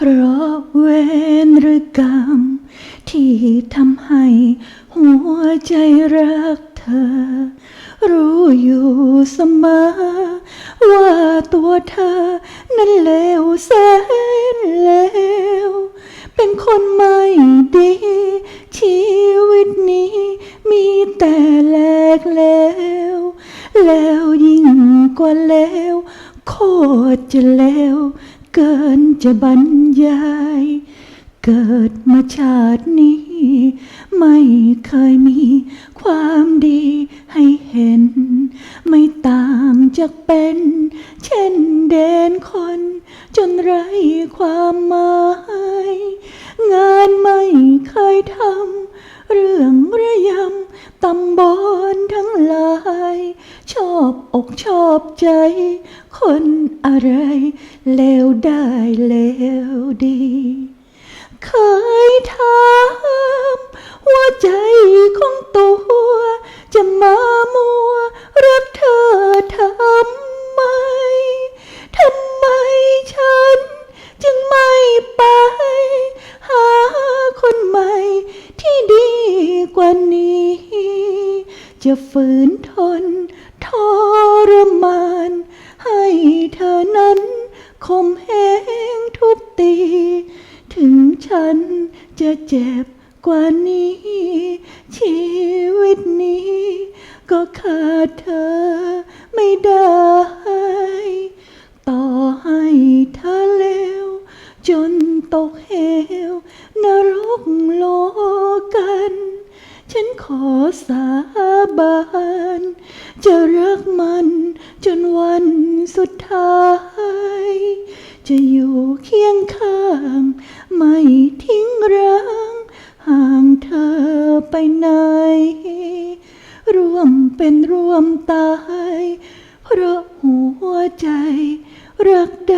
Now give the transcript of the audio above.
เพราะเวรกรรม ที่ทำให้หัวใจรักเธอ รู้อยู่เสมอ ว่าตัวเธอนั้นเลวแสนเลวเป็นคนไม่ดี ชีวิตนี้มีแต่แหลกแล้วแล้วยิ่งกว่าแล้วโคตรจะแล้ว เกินจะบรรยาย เกิดมาชาตินี้ ไม่เคยมีความดีให้เห็น ไม่ต่างจากเป็น เช่นเด่นคน จนไร้ความหมาย งานไม่เคยทำเรื่องระยำตำบอนทั้งหล อบอกชอบใจ คนอะไรเลวได้เลวดี เคยถามว่าใจของตัว จะมามัวรักเธอทำไมทำไมฉันจึงไม่ไป หาคนใหม่ที่ดีกว่านี้ จะฝืนทนทรมาน ให้เธอนั้นคมเหงทุบตี ถึงฉันจะเจ็บกว่านี้ ชีวิตนี้ ก็ขาดเธอไม่ได้ ต่อให้เธอเลวจนตกเหวนรกโลกัน ฉันขอสา บาน จะรักมันจนวันสุดท้าย จะอยู่เคียงข้าง ไม่ทิ้งร้าง ห่างเธอไปไหน ร่วมเป็นร่วมตาย เพราะหัวใจรักได้